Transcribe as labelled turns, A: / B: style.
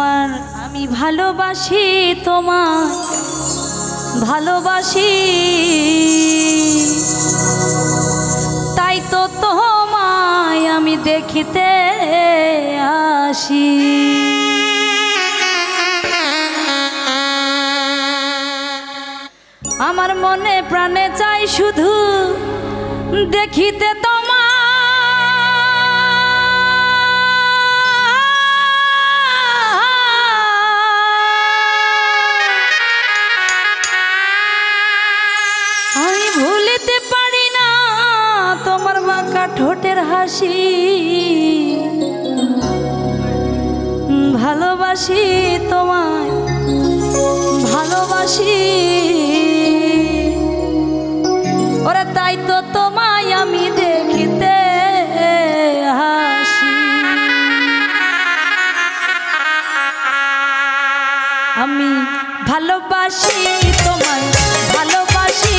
A: আমার আমি ভালোবাসি তোমার, ভালোবাসি। তাই তো তোমায় আমি দেখিতে আসি। আমার মনে প্রাণে চাই শুধু দেখিতে তোমার তোমার বাঁকা ঠোঁটের হাসি। ভালোবাসি তোমায়, ভালোবাসি। ওরে তাই তো তোমায় আমি দেখিতে হাসি। আমি ভালোবাসি তোমায়, ভালোবাসি